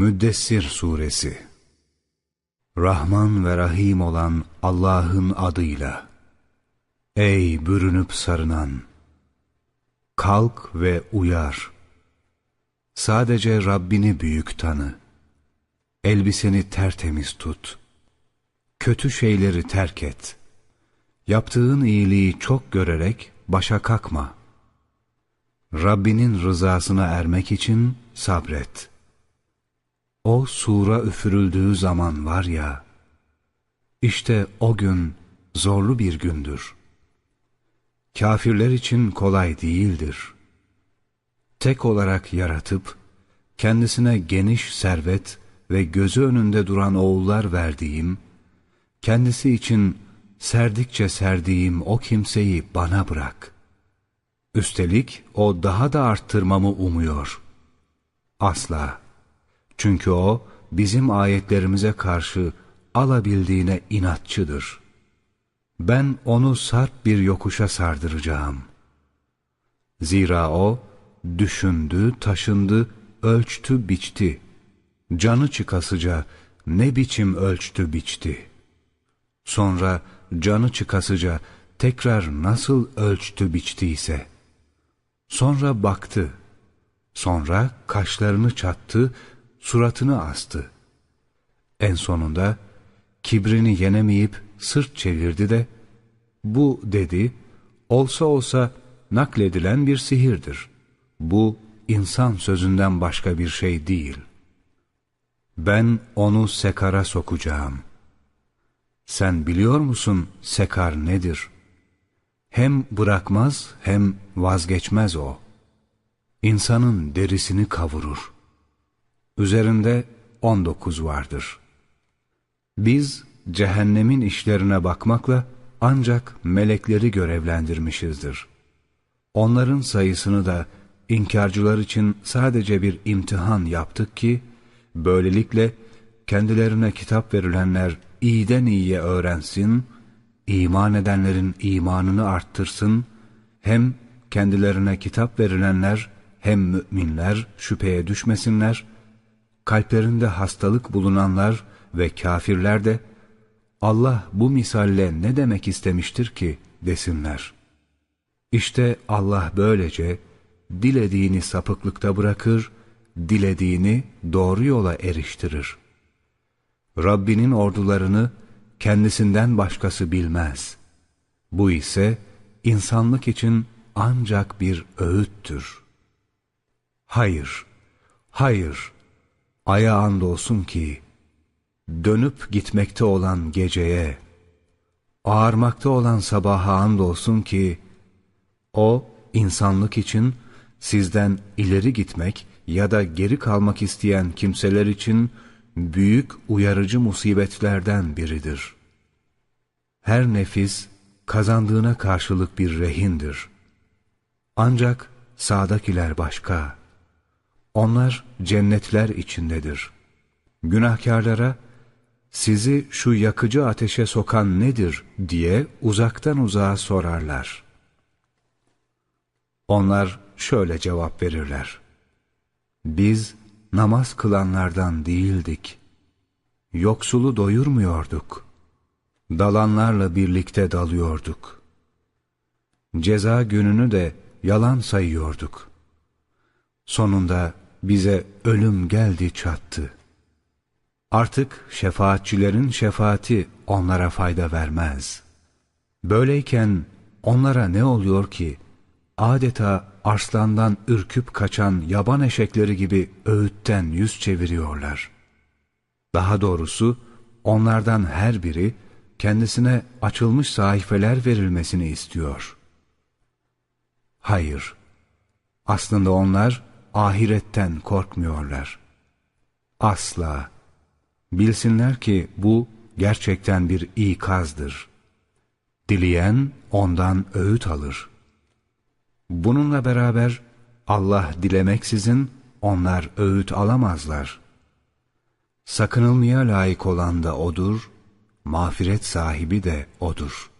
Müddessir Suresi Rahman ve Rahim olan Allah'ın adıyla Ey bürünüp sarınan! Kalk ve uyar. Sadece Rabbini büyük tanı. Elbiseni tertemiz tut. Kötü şeyleri terk et. Yaptığın iyiliği çok görerek başa kalkma. Rabbinin rızasına ermek için sabret.'' O sura üfürüldüğü zaman var ya, işte o gün zorlu bir gündür. Kafirler için kolay değildir. Tek olarak yaratıp, kendisine geniş servet ve gözü önünde duran oğullar verdiğim, kendisi için serdikçe serdiğim o kimseyi bana bırak. Üstelik o daha da arttırmamı umuyor. Asla. Çünkü o bizim ayetlerimize karşı alabildiğine inatçıdır. Ben onu sarp bir yokuşa sardıracağım. Zira o düşündü, taşındı, ölçtü, biçti. Canı çıkasıca ne biçim ölçtü, biçti. Sonra canı çıkasıca tekrar nasıl ölçtü, biçtiyse. Sonra baktı. Sonra kaşlarını çattı, suratını astı. En sonunda kibrini yenemeyip sırt çevirdi de, bu dedi, olsa olsa nakledilen bir sihirdir. Bu insan sözünden başka bir şey değil. Ben onu sekara sokacağım. Sen biliyor musun sekar nedir? Hem bırakmaz hem vazgeçmez o. İnsanın derisini kavurur.'' Üzerinde 19 vardır. Biz cehennemin işlerine bakmakla ancak melekleri görevlendirmişizdir. Onların sayısını da inkarcılar için sadece bir imtihan yaptık ki, böylelikle kendilerine kitap verilenler iyiden iyiye öğrensin, iman edenlerin imanını arttırsın, hem kendilerine kitap verilenler hem müminler şüpheye düşmesinler, kalplerinde hastalık bulunanlar ve kafirler de Allah bu misalle ne demek istemiştir ki desinler. İşte Allah böylece dilediğini sapıklıkta bırakır, dilediğini doğru yola eriştirir. Rabbinin ordularını kendisinden başkası bilmez. Bu ise insanlık için ancak bir öğüttür. Hayır, hayır, Aya andolsun ki, dönüp gitmekte olan geceye, ağarmakta olan sabaha andolsun ki, o insanlık için sizden ileri gitmek ya da geri kalmak isteyen kimseler için büyük uyarıcı musibetlerden biridir. Her nefis kazandığına karşılık bir rehindir. Ancak sağdakiler başka. Onlar cennetler içindedir. Günahkarlara sizi şu yakıcı ateşe sokan nedir diye uzaktan uzağa sorarlar. Onlar şöyle cevap verirler. Biz namaz kılanlardan değildik. Yoksulu doyurmuyorduk. Dalanlarla birlikte dalıyorduk. Ceza gününü de yalan sayıyorduk. Sonunda bize ölüm geldi çattı. Artık şefaatçilerin şefaati onlara fayda vermez. Böyleyken onlara ne oluyor ki adeta arslandan ürküp kaçan yaban eşekleri gibi öğütten yüz çeviriyorlar. Daha doğrusu onlardan her biri kendisine açılmış sayfeler verilmesini istiyor. Hayır, aslında onlar ahiretten korkmuyorlar. Asla. Bilsinler ki bu gerçekten bir ikazdır. Dileyen ondan öğüt alır. Bununla beraber Allah dilemeksizin onlar öğüt alamazlar. Sakınılmaya layık olan da O'dur, mağfiret sahibi de O'dur.''